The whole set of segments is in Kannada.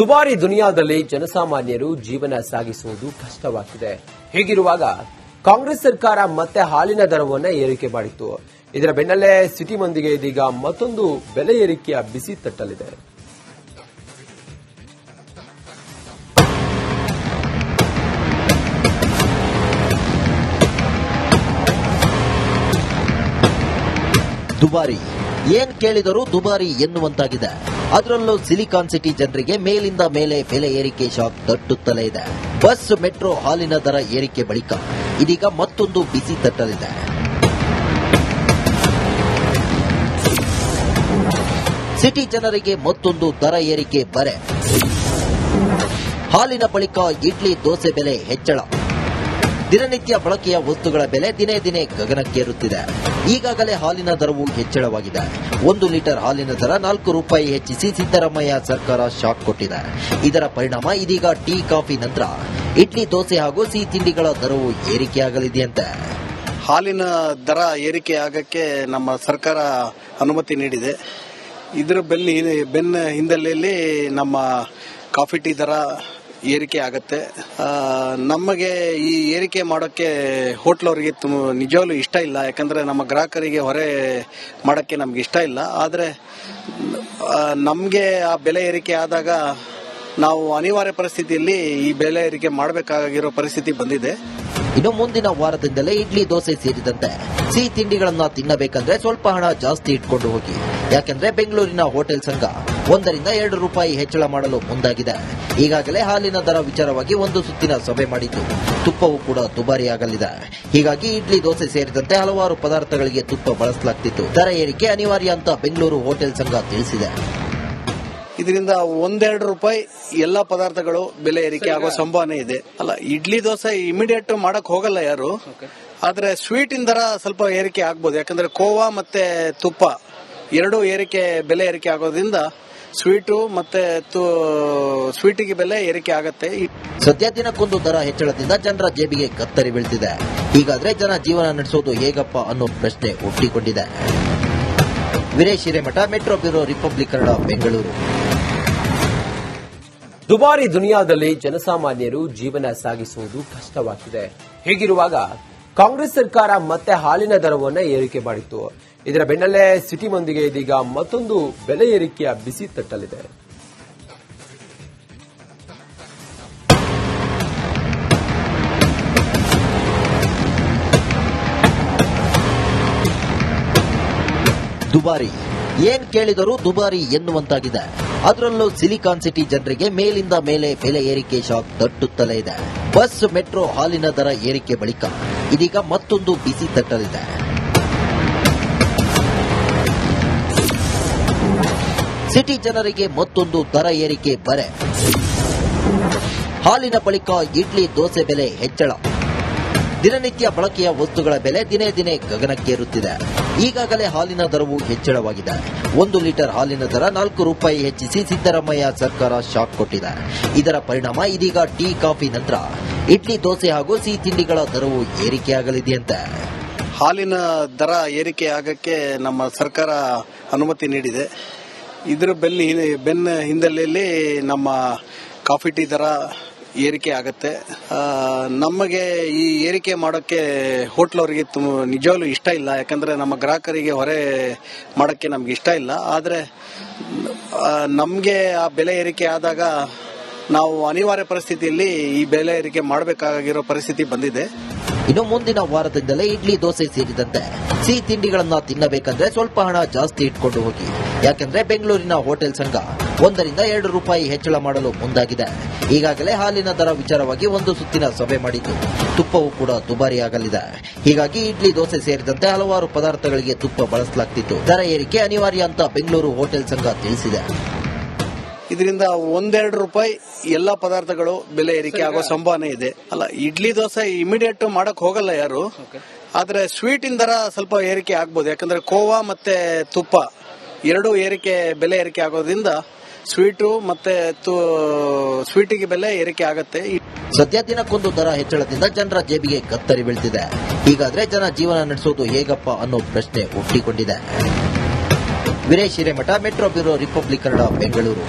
ದುಬಾರಿ ದುನಿಯಾದಲ್ಲಿ ಜನಸಾಮಾನ್ಯರು ಜೀವನ ಸಾಗಿಸುವುದು ಕಷ್ಟವಾಗ್ತಿದೆ. ಹೀಗಿರುವಾಗ ಕಾಂಗ್ರೆಸ್ ಸರ್ಕಾರ ಮತ್ತೆ ಹಾಲಿನ ದರವನ್ನ ಏರಿಕೆ ಮಾಡಿತ್ತು. ಇದರ ಬೆನ್ನಲ್ಲೇ ಸಿಟಿ ಮಂದಿಗೆ ಇದೀಗ ಮತ್ತೊಂದು ಬೆಲೆ ಏರಿಕೆಯ ಬಿಸಿ ತಟ್ಟಲಿದೆ. ದುಬಾರಿ. ಏನ್ ಕೇಳಿದರೂ ದುಬಾರಿ ಎನ್ನುವಂತಾಗಿದೆ. ಅದರಲ್ಲೂ ಸಿಲಿಕಾನ್ ಸಿಟಿ ಜನರಿಗೆ ಮೇಲಿಂದ ಮೇಲೆ ಬೆಲೆ ಏರಿಕೆ ಶಾಕ್ ತಟ್ಟುತ್ತಲೇ ಇದೆ. ಬಸ್, ಮೆಟ್ರೋ ಹಾಲಿನ ದರ ಏರಿಕೆ ಬಳಿಕ ಇದೀಗ ಮತ್ತೊಂದು ಬಿಸಿ ತಟ್ಟಲಿದೆ. ಸಿಟಿ ಜನರಿಗೆ ಮತ್ತೊಂದು ದರ ಏರಿಕೆ ಬರೆ. ಹಾಲಿನ ಬಳಿಕ ಇಡ್ಲಿ, ದೋಸೆ ಬೆಲೆ ಹೆಚ್ಚಳ. ದಿನನಿತ್ಯ ಬಳಕೆಯ ವಸ್ತುಗಳ ಬೆಲೆ ದಿನೇ ದಿನೇ ಗಗನಕ್ಕೇರುತ್ತಿದೆ. ಈಗಾಗಲೇ ಹಾಲಿನ ದರವು ಹೆಚ್ಚಳವಾಗಿದೆ. ಒಂದು ಲೀಟರ್ ಹಾಲಿನ ದರ ನಾಲ್ಕು ರೂಪಾಯಿ ಹೆಚ್ಚಿಸಿ ಸಿದ್ದರಾಮಯ್ಯ ಸರ್ಕಾರ ಶಾಕ್ ಕೊಟ್ಟಿದೆ. ಇದರ ಪರಿಣಾಮ ಇದೀಗ ಟೀ, ಕಾಫಿ, ನಂತರ ಇಡ್ಲಿ, ದೋಸೆ ಹಾಗೂ ಸಿಹಿ ತಿಂಡಿಗಳ ದರವು ಏರಿಕೆಯಾಗಲಿದೆಯಂತೆ. ಹಾಲಿನ ದರ ಏರಿಕೆ ಆಗಕ್ಕೆ ನಮ್ಮ ಸರ್ಕಾರ ಅನುಮತಿ ನೀಡಿದೆ. ಇದರ ಬೆಲ್ಲಿ ಬೆನ್ನ ಹಿನ್ನೆಲೆಯಲ್ಲಿ ನಮ್ಮ ಕಾಫಿ ಟೀ ದರ ಏರಿಕೆ ಆಗುತ್ತೆ. ನಮಗೆ ಈ ಏರಿಕೆ ಮಾಡೋಕ್ಕೆ ಹೋಟ್ಲವರಿಗೆ ತುಂಬ ನಿಜವಾಗ್ಲೂ ಇಷ್ಟ ಇಲ್ಲ. ಯಾಕಂದರೆ ನಮ್ಮ ಗ್ರಾಹಕರಿಗೆ ಹೊರೆ ಮಾಡೋಕ್ಕೆ ನಮ್ಗೆ ಇಷ್ಟ ಇಲ್ಲ. ಆದರೆ ನಮಗೆ ಆ ಬೆಲೆ ಏರಿಕೆ ಆದಾಗ ನಾವು ಅನಿವಾರ್ಯ ಪರಿಸ್ಥಿತಿಯಲ್ಲಿ ಈ ಬೆಲೆ ಏರಿಕೆ ಮಾಡಬೇಕಾಗಿರೋ ಪರಿಸ್ಥಿತಿ ಬಂದಿದೆ. ಇನ್ನು ಮುಂದಿನ ವಾರದಿಂದಲೇ ಇಡ್ಲಿ, ದೋಸೆ ಸೇರಿದಂತೆ ಸಿಹಿ ತಿಂಡಿಗಳನ್ನ ತಿನ್ನಬೇಕಂದ್ರೆ ಸ್ವಲ್ಪ ಹಣ ಜಾಸ್ತಿ ಇಟ್ಕೊಂಡು ಹೋಗಿ. ಯಾಕೆಂದ್ರೆ ಬೆಂಗಳೂರಿನ ಹೋಟೆಲ್ ಸಂಘ ಒಂದರಿಂದ ಎರಡು ರೂಪಾಯಿ ಹೆಚ್ಚಳ ಮಾಡಲು ಮುಂದಾಗಿದೆ. ಈಗಾಗಲೇ ಹಾಲಿನ ದರ ವಿಚಾರವಾಗಿ ಒಂದು ಸುತ್ತಿನ ಸಭೆ ಮಾಡಿದ್ದು ತುಪ್ಪವು ಕೂಡ ದುಬಾರಿಯಾಗಲಿದೆ. ಹೀಗಾಗಿ ಇಡ್ಲಿ, ದೋಸೆ ಸೇರಿದಂತೆ ಹಲವಾರು ಪದಾರ್ಥಗಳಿಗೆ ತುಪ್ಪ ಬಳಸಲಾಗ್ತಿತ್ತು. ದರ ಏರಿಕೆ ಅನಿವಾರ್ಯ ಅಂತ ಬೆಂಗಳೂರು ಹೋಟೆಲ್ ಸಂಘ ತಿಳಿಸಿದೆ. ಇದರಿಂದ ಒಂದೆರಡು ರೂಪಾಯಿ ಎಲ್ಲ ಪದಾರ್ಥಗಳು ಬೆಲೆ ಏರಿಕೆ ಆಗೋ ಸಂಭವನೆ ಇದೆ. ಅಲ್ಲ ಇಡ್ಲಿ ದೋಸೆ ಇಮಿಡಿಯೇಟ್ ಮಾಡಕ್ ಹೋಗಲ್ಲ ಯಾರು. ಆದ್ರೆ ಸ್ವೀಟ್ ಇಂದರ ಸ್ವಲ್ಪ ಏರಿಕೆ ಆಗ್ಬೋದು. ಯಾಕಂದ್ರೆ ಕೋವಾ ಮತ್ತೆ ತುಪ್ಪ ಎರಡು ಏರಿಕೆ ಬೆಲೆ ಏರಿಕೆ ಆಗೋದ್ರಿಂದ ಸ್ವೀಟು ಮತ್ತೆ ತು- ಸ್ವೀಟಿಗೆ ಬೆಲೆ ಏರಿಕೆ ಆಗತ್ತೆ. ಈ- ಸದ್ಯ ದಿನಕ್ಕೊಂದು ದರ ಹೆಚ್ಚಳದಿಂದ ಜನರ ಜೇಬಿಗೆ ಕತ್ತರಿ ಬೀಳ್ತಿದೆ. ಹೀಗಾದ್ರೆ ಜನ ಜೀವನ ನಡೆಸೋದು ಹೇಗಪ್ಪ ಅನ್ನೋ ಪ್ರಶ್ನೆ ಹುಟ್ಟಿಕೊಂಡಿದೆ. Veeresh Hiremath metro bureau republic Kannada Bengaluru. ದುಬಾರಿ ದುನಿಯಾದಲ್ಲಿ ಜನಸಾಮಾನ್ಯರು ಜೀವನ ಸಾಗಿಸುವುದು ಕಷ್ಟವಾಗಿದೆ ಹೀಗಿರುವಾಗ ಕಾಂಗ್ರೆಸ್ ಸರ್ಕಾರ ಮತ್ತೆ ಹಾಲಿನ ದರವನ್ನ ಏರಿಕೆ ಮಾಡಿತ್ತು. ಇದರ ಬೆನ್ನಲ್ಲೇ ಸಿಟಿ ಮಂದಿಗೆ ಇದೀಗ ಮತ್ತೊಂದು ಬೆಲೆ ಏರಿಕೆಯ ಬಿಸಿ ತಟ್ಟಲಿದೆ. ದುಬಾರಿ. ಏನ್ ಕೇಳಿದರೂ ದುಬಾರಿ ಎನ್ನುವಂತಾಗಿದೆ. ಅದರಲ್ಲೂ ಸಿಲಿಕಾನ್ ಸಿಟಿ ಜನರಿಗೆ ಮೇಲಿಂದ ಮೇಲೆ ಬೆಲೆ ಏರಿಕೆ ಶಾಕ್ ತಟ್ಟುತ್ತಲೇ ಇದೆ. ಬಸ್, ಮೆಟ್ರೋ ಹಾಲಿನ ದರ ಏರಿಕೆ ಬಳಿಕ ಇದೀಗ ಮತ್ತೊಂದು ಬಿಸಿ ತಟ್ಟಲಿದೆ. ಸಿಟಿ ಜನರಿಗೆ ಮತ್ತೊಂದು ದರ ಏರಿಕೆ ಬರೆ. ಹಾಲಿನ ಬಳಿಕ ಇಡ್ಲಿ ದೋಸೆ ಬೆಲೆ ಹೆಚ್ಚಳ. ದಿನನಿತ್ಯ ಬಳಕೆಯ ವಸ್ತುಗಳ ಬೆಲೆ ದಿನೇ ದಿನೇ ಗಗನಕ್ಕೇರುತ್ತಿದೆ. ಈಗಾಗಲೇ ಹಾಲಿನ ದರವು ಹೆಚ್ಚಳವಾಗಿದೆ. ಒಂದು ಲೀಟರ್ ಹಾಲಿನ ದರ ನಾಲ್ಕು ರೂಪಾಯಿ ಹೆಚ್ಚಿಸಿ ಸಿದ್ದರಾಮಯ್ಯ ಸರ್ಕಾರ ಶಾಕ್ ಕೊಟ್ಟಿದೆ. ಇದರ ಪರಿಣಾಮ ಇದೀಗ ಟೀ, ಕಾಫಿ ನಂತರ. ಇಡ್ಲಿ, ದೋಸೆ ಹಾಗೂ ಸಿಹಿ ತಿಂಡಿಗಳ ದರವು ಏರಿಕೆಯಾಗಲಿದೆಯಂತೆ. ಹಾಲಿನ ದರ ಏರಿಕೆ ಆಗಕ್ಕೆ ನಮ್ಮ ಸರ್ಕಾರ ಅನುಮತಿ ನೀಡಿದೆ. ಇದರ ಬೆಲ್ಲಿ ಬೆನ್ನ ಹಿನ್ನೆಲೆಯಲ್ಲಿ ನಮ್ಮ ಕಾಫಿ ಟೀ ದರ ಏರಿಕೆ ಆಗುತ್ತೆ. ನಮಗೆ ಈ ಏರಿಕೆ ಮಾಡೋಕ್ಕೆ ಹೋಟ್ಲವರಿಗೆ ತುಂಬ ನಿಜವಾಗ್ಲೂ ಇಷ್ಟ ಇಲ್ಲ. ಯಾಕಂದರೆ ನಮ್ಮ ಗ್ರಾಹಕರಿಗೆ ಹೊರೆ ಮಾಡೋಕ್ಕೆ ನಮ್ಗೆ ಇಷ್ಟ ಇಲ್ಲ. ಆದರೆ ನಮಗೆ ಆ ಬೆಲೆ ಏರಿಕೆ ಆದಾಗ ನಾವು ಅನಿವಾರ್ಯ ಪರಿಸ್ಥಿತಿಯಲ್ಲಿ ಈ ಬೆಲೆ ಏರಿಕೆ ಮಾಡಬೇಕಾಗಿರೋ ಪರಿಸ್ಥಿತಿ ಬಂದಿದೆ. ಇನ್ನು ಮುಂದಿನ ವಾರದಿಂದಲೇ ಇಡ್ಲಿ ದೋಸೆ ಸೇರಿದಂತೆ ಸಿಹಿ ತಿಂಡಿಗಳನ್ನ ತಿನ್ನಬೇಕಂದ್ರೆ ಸ್ವಲ್ಪ ಹಣ ಜಾಸ್ತಿ ಇಟ್ಕೊಂಡು ಹೋಗಿ. ಯಾಕೆಂದ್ರೆ ಬೆಂಗಳೂರಿನ ಹೋಟೆಲ್ ಸಂಘ ಒಂದರಿಂದ ಎರಡು ರೂಪಾಯಿ ಹೆಚ್ಚಳ ಮಾಡಲು ಮುಂದಾಗಿದೆ. ಈಗಾಗಲೇ ಹಾಲಿನ ದರ ವಿಚಾರವಾಗಿ ಒಂದು ಸುತ್ತಿನ ಸಭೆ ಮಾಡಿದ್ದು. ತುಪ್ಪವು ಕೂಡ ದುಬಾರಿಯಾಗಲಿದೆ. ಹೀಗಾಗಿ ಇಡ್ಲಿ ದೋಸೆ ಸೇರಿದಂತೆ ಹಲವಾರು ಪದಾರ್ಥಗಳಿಗೆ ತುಪ್ಪ ಬಳಸಲಾಗ್ತಿತ್ತು. ದರ ಏರಿಕೆ ಅನಿವಾರ್ಯ ಅಂತ ಬೆಂಗಳೂರು ಹೋಟೆಲ್ ಸಂಘ ತಿಳಿಸಿದೆ. ಇದರಿಂದ ಒಂದೆರಡು ರೂಪಾಯಿ ಎಲ್ಲಾ ಪದಾರ್ಥಗಳು ಬೆಲೆ ಏರಿಕೆ ಆಗೋ ಸಂಭಾವನೆ ಇದೆ. ಅಲ್ಲ ಇಡ್ಲಿ ದೋಸೆ ಇಮಿಡಿಯೇಟ್ ಮಾಡಕ್ ಹೋಗಲ್ಲ ಯಾರು. ಆದ್ರೆ ಸ್ವೀಟ್ ದರ ಸ್ವಲ್ಪ ಏರಿಕೆ ಆಗ್ಬೋದು. ಯಾಕಂದ್ರೆ ಕೋವಾ ಮತ್ತೆ ತುಪ್ಪ ಎರಡು ಏರಿಕೆ ಬೆಲೆ ಏರಿಕೆ ಆಗೋದ್ರಿಂದ ಸ್ವೀಟು ಮತ್ತೆ ತು- ಸ್ವೀಟಿಗೆ ಬೆಲೆ ಏರಿಕೆ ಆಗತ್ತೆ. ಈ- ಸದ್ಯ ದಿನಕ್ಕೊಂದು ದರ ಹೆಚ್ಚಳದಿಂದ ಜನರ ಜೇಬಿಗೆ ಕತ್ತರಿ ಬೀಳ್ತಿದೆ. ಹೀಗಾದ್ರೆ ಜನ ಜೀವನ ನಡೆಸೋದು ಹೇಗಪ್ಪ ಅನ್ನೋ ಪ್ರಶ್ನೆ ಹುಟ್ಟಿಕೊಂಡಿದೆ. Veeresh Hiremath metro bureau republic Kannada Bengaluru.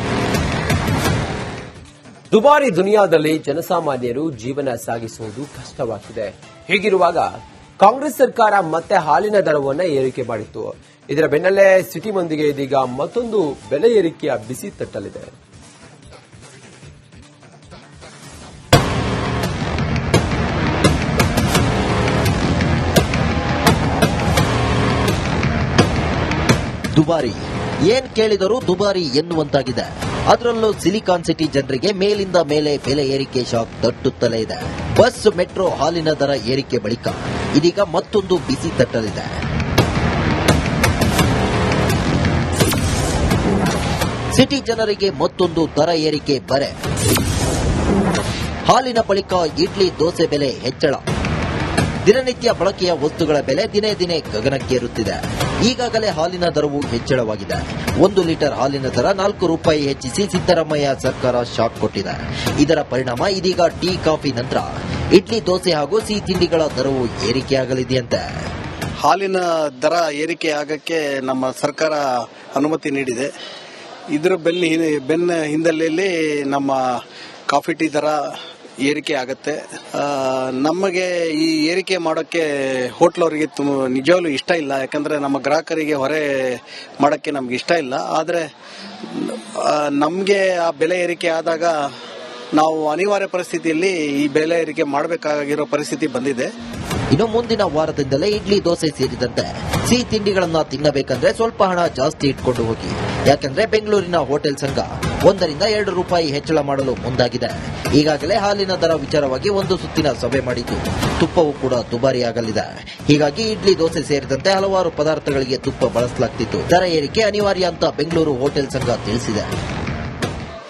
ದುಬಾರಿ ದುನಿಯಾದಲ್ಲಿ ಜನಸಾಮಾನ್ಯರು ಜೀವನ ಸಾಗಿಸುವುದು ಕಷ್ಟವಾಗಿದೆ. ಹೀಗಿರುವಾಗ ಕಾಂಗ್ರೆಸ್ ಸರ್ಕಾರ ಮತ್ತೆ ಹಾಲಿನ ದರವನ್ನು ಏರಿಕೆ ಮಾಡಿತ್ತು. ಇದರ ಬೆನ್ನಲ್ಲೇ ಸಿಟಿ ಮಂದಿಗೆ ಇದೀಗ ಮತ್ತೊಂದು ಬೆಲೆ ಏರಿಕೆಯ ಬಿಸಿ ತಟ್ಟಲಿದೆ. ದುಬಾರಿ. ಏನ್ ಕೇಳಿದರೂ ದುಬಾರಿ ಎನ್ನುವಂತಾಗಿದೆ. ಅದರಲ್ಲೂ ಸಿಲಿಕಾನ್ ಸಿಟಿ ಜನರಿಗೆ ಮೇಲಿಂದ ಮೇಲೆ ಬೆಲೆ ಏರಿಕೆ ಶಾಕ್ ತಟ್ಟುತ್ತಲೇ ಇದೆ. ಬಸ್, ಮೆಟ್ರೋ ಹಾಲಿನ ದರ ಏರಿಕೆ ಬಳಿಕ ಇದೀಗ ಮತ್ತೊಂದು ಬಿಸಿ ತಟ್ಟಲಿದೆ. ಸಿಟಿ ಜನರಿಗೆ ಮತ್ತೊಂದು ದರ ಏರಿಕೆ ಬರೆ. ಹಾಲಿನ ಬಳಿಕ ಇಡ್ಲಿ, ದೋಸೆ ಬೆಲೆ ಹೆಚ್ಚಳ. ದಿನನಿತ್ಯ ಬಳಕೆಯ ವಸ್ತುಗಳ ಬೆಲೆ ದಿನೇ ದಿನೇ ಗಗನಕ್ಕೇರುತ್ತಿದೆ. ಈಗಾಗಲೇ ಹಾಲಿನ ದರವು ಹೆಚ್ಚಳವಾಗಿದೆ. ಒಂದು ಲೀಟರ್ ಹಾಲಿನ ದರ ನಾಲ್ಕು ರೂಪಾಯಿ ಹೆಚ್ಚಿಸಿ ಸಿದ್ದರಾಮಯ್ಯ ಸರ್ಕಾರ ಶಾಕ್ ಕೊಟ್ಟಿದೆ. ಇದರ ಪರಿಣಾಮ ಇದೀಗ ಟೀ, ಕಾಫಿ ನಂತರ. ಇಡ್ಲಿ, ದೋಸೆ ಹಾಗೂ ಸಿಹಿ ತಿಂಡಿಗಳ ದರವು ಏರಿಕೆಯಾಗಲಿದೆಯಂತೆ. ಹಾಲಿನ ದರ ಏರಿಕೆ ಆಗಕ್ಕೆ ನಮ್ಮ ಸರ್ಕಾರ ಅನುಮತಿ ನೀಡಿದೆ. ಇದರ ಬೆನ್ನ ಬೆನ್ನ ಹಿನ್ನೆಲೆಯಲ್ಲಿ ನಮ್ಮ ಕಾಫಿ ಟೀ ದರ ಏರಿಕೆ ಆಗುತ್ತೆ. ನಮಗೆ ಈ ಏರಿಕೆ ಮಾಡೋಕ್ಕೆ ಹೋಟ್ಲವರಿಗೆ ತುಂಬ ನಿಜವಾಗ್ಲೂ ಇಷ್ಟ ಇಲ್ಲ. ಯಾಕಂದ್ರೆ ನಮ್ಮ ಗ್ರಾಹಕರಿಗೆ ಹೊರೆ ಮಾಡೋಕ್ಕೆ ನಮ್ಗೆ ಇಷ್ಟ ಇಲ್ಲ. ಆದರೆ ನಮಗೆ ಆ ಬೆಲೆ ಏರಿಕೆ ಆದಾಗ ನಾವು ಅನಿವಾರ್ಯ ಪರಿಸ್ಥಿತಿಯಲ್ಲಿ ಈ ಬೆಲೆ ಏರಿಕೆ ಮಾಡಬೇಕಾಗಿರೋ ಪರಿಸ್ಥಿತಿ ಬಂದಿದೆ. ಇನ್ನು ಮುಂದಿನ ವಾರದಿಂದಲೇ ಇಡ್ಲಿ, ದೋಸೆ ಸೇರಿದಂತೆ ಸಿಹಿ ತಿಂಡಿಗಳನ್ನ ತಿನ್ನಬೇಕಂದ್ರೆ ಸ್ವಲ್ಪ ಹಣ ಜಾಸ್ತಿ ಇಟ್ಕೊಂಡು ಹೋಗಿ. ಯಾಕಂದ್ರೆ ಬೆಂಗಳೂರಿನ ಹೋಟೆಲ್ ಸಂಘ ಒಂದರಿಂದ ಎರಡು ರೂಪಾಯಿ ಹೆಚ್ಚಳ ಮಾಡಲು ಮುಂದಾಗಿದೆ. ಈಗಾಗಲೇ ಹಾಲಿನ ದರ ವಿಚಾರವಾಗಿ ಒಂದು ಸುತ್ತಿನ ಸಭೆ ಮಾಡಿದ್ದು. ತುಪ್ಪವು ಕೂಡ ದುಬಾರಿಯಾಗಲಿದೆ. ಹೀಗಾಗಿ ಇಡ್ಲಿ, ದೋಸೆ ಸೇರಿದಂತೆ ಹಲವಾರು ಪದಾರ್ಥಗಳಿಗೆ ತುಪ್ಪ ಬಳಸಲಾಗ್ತಿತ್ತು. ದರ ಏರಿಕೆ ಅನಿವಾರ್ಯ ಅಂತ ಬೆಂಗಳೂರು ಹೋಟೆಲ್ ಸಂಘ ತಿಳಿಸಿದೆ.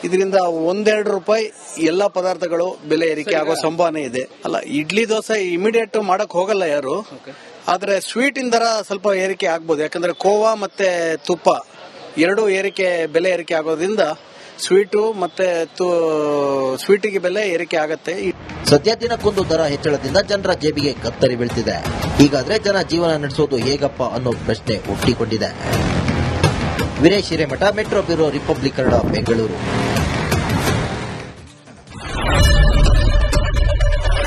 ಇದರಿಂದ ಒಂದೆರಡು ರೂಪಾಯಿ ಎಲ್ಲಾ ಪದಾರ್ಥಗಳು ಬೆಲೆ ಏರಿಕೆ ಆಗೋ ಸಂಭವನೇ ಇದೆ. ಅಲ್ಲ ಇಡ್ಲಿ ದೋಸೆ ಇಮಿಡಿಯೇಟ್ ಮಾಡಕ್ ಹೋಗಲ್ಲ ಯಾರು. ಆದ್ರೆ ಸ್ವೀಟ್ ದರ ಸ್ವಲ್ಪ ಏರಿಕೆ ಆಗ್ಬೋದು. ಯಾಕಂದ್ರೆ ಕೋವಾ ಮತ್ತೆ ತುಪ್ಪ ಎರಡೂ ಏರಿಕೆ ಬೆಲೆ ಏರಿಕೆ ಆಗೋದ್ರಿಂದ ಸ್ವೀಟು ಮತ್ತೆ ತು- ಸ್ವೀಟಿಗೆ ಬೆಲೆ ಏರಿಕೆ ಆಗತ್ತೆ. ಸದ್ಯ ದಿನಕ್ಕೊಂದು ದರ ಹೆಚ್ಚಳದಿಂದ ಜನರ ಜೇಬಿಗೆ ಕತ್ತರಿ ಬೀಳ್ತಿದೆ. ಹೀಗಾದ್ರೆ ಜನ ಜೀವನ ನಡೆಸೋದು ಹೇಗಪ್ಪ ಅನ್ನೋ ಪ್ರಶ್ನೆ ಹುಟ್ಟಿಕೊಂಡಿದೆ. Veeresh Hiremath metro bureau republic Kannada Bengaluru.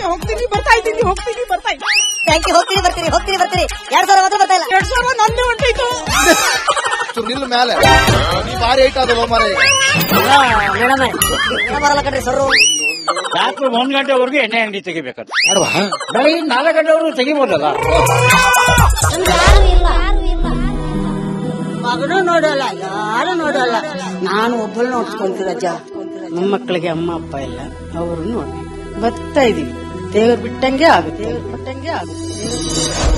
Bank ಹೋಗ್ತೀನಿ ಬರ್ತಾ ಇದ್ದೀನಿ ಹೋಗ್ತೀನಿ ಬರ್ತಾ ಇದ್ದೀನಿ. ಯು ಹೋಗ್ತೀನಿ ಬರ್ತೀನಿ ಹೋಗ್ತೀನಿ ಬರ್ತೀನಿ. ಎರಡ್ ಸಾವಿರ ಮಾತ್ರ ಬರ್ತಾ ಇಲ್ಲ. ಎರಡ್ ಸಾವಿರ ನಂದು ಹೊಂಟೈತು ನಿಲ್ ಮೇಲೆ ಈ ಬಾರಿ ಐಟ್ ಅದು ಮಾರ. ಮೇಡಮ್ ಬರಲ್ಲ ಕಣ್ರಿ ಸರ್ ರಾತ್ರಿ ಒಂದ್ ಗಂಟೆವರೆಗೂ ಎಣ್ಣೆ ಅಂಗಡಿ ತೆಗಿಬೇಕು ಬೆಳಗ್ಗೆ ನಾಲ್ಕು ಗಂಟೆವರೆಗೂ ತೆಗಿಬೋದಲ್ಲ? ಮಗನು ನೋಡಲ್ಲ ಯಾರು ನೋಡಲ್ಲ. ನಾನು ಒಬ್ಬಳು ನಮ್ಮ ಮಕ್ಕಳಿಗೆ ಅಮ್ಮ ಅಪ್ಪ ಇಲ್ಲ. ಅವ್ರು ನೋಡಿ ಬರ್ತಾ ಇದೀವಿ. ದೇವ್ರು ಬಿಟ್ಟಂಗೆ ಆಗುತ್ತೆ. ದೇವ್ರು ಬಿಟ್ಟಂಗೆ ಆಗುತ್ತೆ.